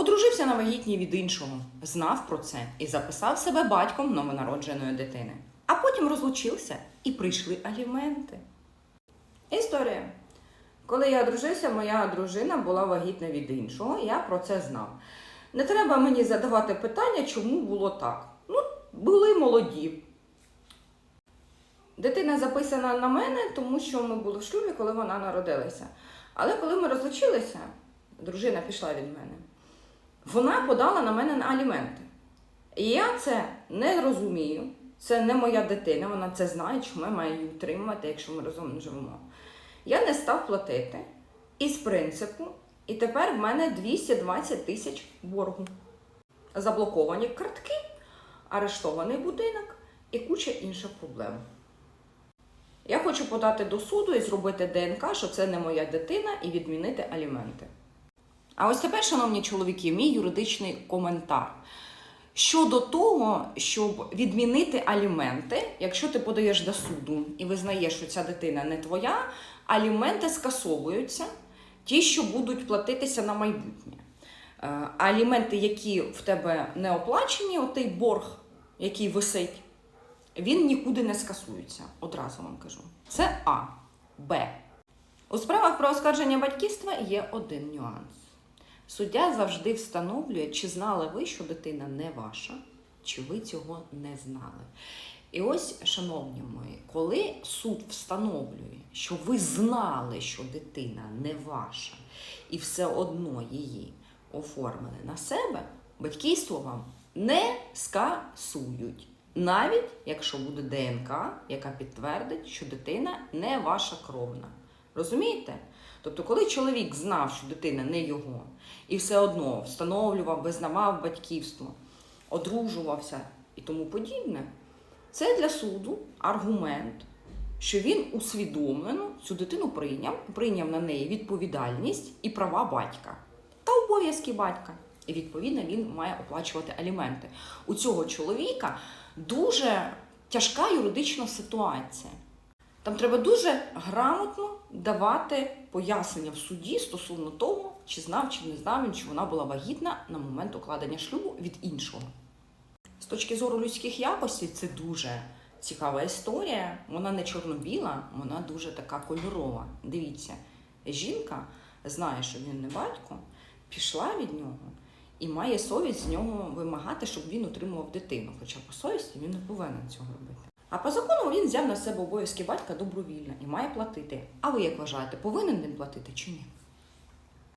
Одружився на вагітній від іншого, знав про це і записав себе батьком новонародженої дитини. А потім розлучився і прийшли аліменти. Історія. Коли я одружився, моя дружина була вагітна від іншого, я про це знав. Не треба мені задавати питання, чому було так. Ну, були молоді. Дитина записана на мене, тому що ми були в шлюбі, коли вона народилася. Але коли ми розлучилися, дружина пішла від мене. Вона подала на мене на аліменти. І я це не розумію. Це не моя дитина, вона це знає, чому я маю її утримувати, якщо ми разом не живемо. Я не став платити із принципу, і тепер в мене 220 тисяч боргу. Заблоковані картки, арештований будинок і куча інших проблем. Я хочу подати до суду і зробити ДНК, що це не моя дитина, і відмінити аліменти. А ось тепер, шановні чоловіки, мій юридичний коментар. Щодо того, щоб відмінити аліменти, якщо ти подаєш до суду і визнаєш, що ця дитина не твоя, аліменти скасовуються, ті, що будуть платитися на майбутнє. Е, аліменти, які в тебе не оплачені, отей борг, який висить, він нікуди не скасується. Одразу вам кажу. Це А. Б. У справах про оскарження батьківства є один нюанс. Суддя завжди встановлює, чи знали ви, що дитина не ваша, чи ви цього не знали. І ось, шановні мої, коли суд встановлює, що ви знали, що дитина не ваша, і все одно її оформили на себе, батьківство вам не скасують. Навіть якщо буде ДНК, яка підтвердить, що дитина не ваша кровна. Розумієте? Тобто, коли чоловік знав, що дитина не його, і все одно встановлював, визнавав батьківство, одружувався і тому подібне, це для суду аргумент, що він усвідомлено цю дитину прийняв, прийняв на неї відповідальність і права батька та обов'язки батька. І відповідно він має оплачувати аліменти. У цього чоловіка дуже тяжка юридична ситуація. Там треба дуже грамотно давати пояснення в суді стосовно того, чи знав, чи не знав він, чи вона була вагітна на момент укладення шлюбу від іншого. З точки зору людських якостей, це дуже цікава історія. Вона не чорно-біла, вона дуже така кольорова. Дивіться, жінка знає, що він не батько, пішла від нього і має совість з нього вимагати, щоб він утримував дитину. Хоча по совісті він не повинен цього робити. А по закону він взяв на себе обов'язки батька добровільно і має платити. А ви як вважаєте, повинен він платити чи ні?